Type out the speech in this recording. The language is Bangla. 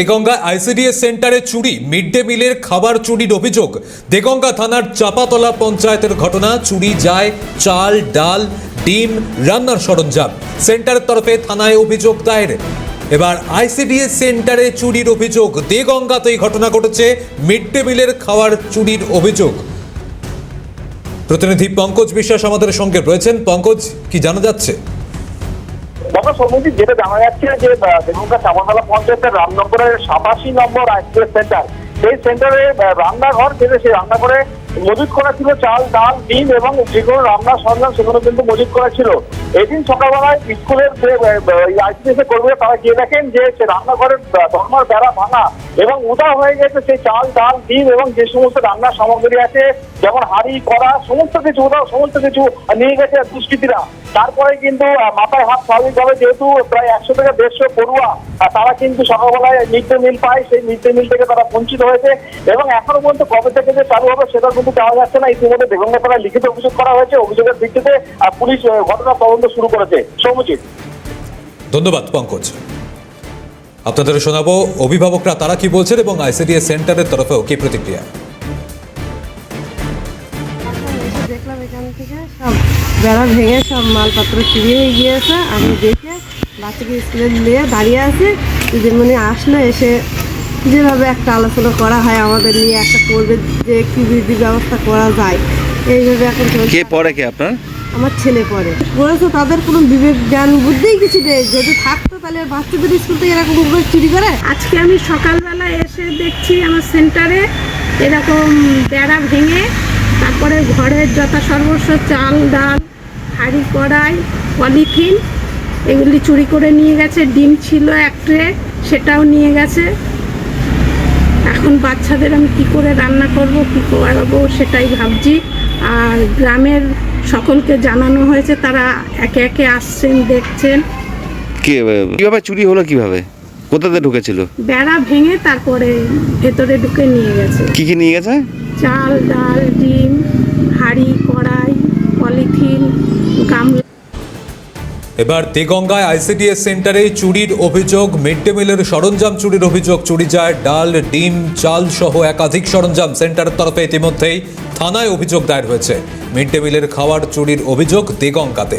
দেগঙ্গায় আইসিডিএস সেন্টারে চুরি, মিড ডে মিলের খাবার চুরির অভিযোগ। দেগঙ্গা থানার চাপাতলা পঞ্চায়েতের ঘটনা, চুরি যায়, চাল, ডাল, ডিম, রান্নার সরঞ্জাম। সেন্টারের তরফে থানায় অভিযোগ দায়ের। এবার আইসিডিএস সেন্টারে চুরির অভিযোগ, দেগঙ্গাতে এই ঘটনা ঘটেছে, মিড ডে মিলের খাওয়ার চুরির অভিযোগ। প্রতিনিধি পঙ্কজ বিশ্বাস আমাদের সঙ্গে রয়েছেন। পঙ্কজ, কি জানা যাচ্ছে? ডক্টর সৌমিজি যেটা জানা যাচ্ছে যে দেবঙ্গা চামাতলা পঞ্চায়েতের রামনগরের সাতাশি নম্বর আইসিএস সেন্টার। সেই সেন্টারে রান্নাঘর যেটা, সেই রান্নাঘরে মজুত করা ছিল চাল, ডাল, ডিম এবং যেগুলো রান্নার সরঞ্জাম সেগুলো কিন্তু মজুত করা ছিল। এদিন সকালবেলায় স্কুলের যে আইসিএস এর কর্মীরা তারা গিয়ে দেখেন যে, সে রান্নাঘরের ধর্মার বেড়া ভাঙা এবং উদা হয়ে গেছে সেই চাল, ডাল, ডিম এবং যে সমস্ত রান্নার সামগ্রী আছে, যেমন হাঁড়ি, কড়া, সমস্ত কিছু উদাও সমস্ত কিছু নিয়ে গেছে দুষ্কৃতীরা। তারপরে কিন্তু মাথায় হাত স্বাভাবিকভাবে যেহেতু প্রায় একশো থেকে দেড়শো পড়ুয়া তারা কিন্তু সকালবেলায় মিড ডে মিল পায়, সেই মিড ডে মিল থেকে তারা বঞ্চিত হয়েছে। এবং এখনও পর্যন্ত কবে থেকে যে চালু হবে সেটা কিন্তু জানা যাচ্ছে না। ইতিমধ্যে থানায় লিখিত অভিযোগ করা হয়েছে। অভিযোগের ভিত্তিতে পুলিশ ঘটনা তদন্ত শুরু করেছে। সৌমজিৎ ধন্যবাদ, পঙ্কজ। আপনাদের শোনাবো, অভিভাবকরা তারা কি বলছেন এবং আইসিডিএস সেন্টারের তরফেও কি প্রতিক্রিয়া? থেকে সব বেড়া ভেঙে সব মালপত্র চুরি হয়ে গিয়েছে। আমি দেখে বাচ্চাকে স্কুলে নিয়ে দাঁড়িয়ে আছি। দিদিমণি আসলো এসে যেভাবে একটা আলোচনা করা হয় আমাদের নিয়ে একটা করবে যে কি বিধি ব্যবস্থা করা যায়। এইভাবে এখন কে পড়ে কে আপনার? আমার ছেলে পড়ে। পড়েছে তাদের কোনো বিবেক জ্ঞান বুদ্ধিই কিছু নেই। যদি থাকতো তাহলে বাচ্চাদের স্কুল থেকে এরকম করে চুরি করে। আজকে আমি সকালবেলা এসে দেখছি আমার সেন্টারে এরকম বেড়া ভেঙে তারপরে ঘরের যথা সর্বস্ব চাল ডাল হাঁড়ি কড়াই পলিথিন এগুলি চুরি করে নিয়ে গেছে। ডিম ছিল এক ট্রে সেটাও নিয়ে গেছে। এখন বাচ্চাদের আমি কি করে রান্না করব কি করাবো সেটাই ভাবছি। আর গ্রামের সকলকে জানানো হয়েছে তারা একে একে আসছেন দেখছেন। কে কীভাবে চুরি হলো কীভাবে? কোথাতে ঢুকেছিল? বেড়া ভেঙে তারপরে ভেতরে ঢুকে নিয়ে গেছে। কি কি নিয়ে গেছে? চাল, ডাল, ডিম, হাঁড়ি, কড়াই, পলিথিন, গামলা। এবার দেগঙ্গায় আইসিডিএস সেন্টারে চুরির অভিযোগ মিড ডে মিলের সরঞ্জাম চুরির অভিযোগ চুরি যায়, ডাল, ডিম, চাল সহ একাধিক সরঞ্জাম সেন্টারের তরফে ইতিমধ্যেই থানায় অভিযোগ দায়ের হয়েছে। মিড ডে মিলের খাওয়ার চুরির অভিযোগ দেগঙ্গাতে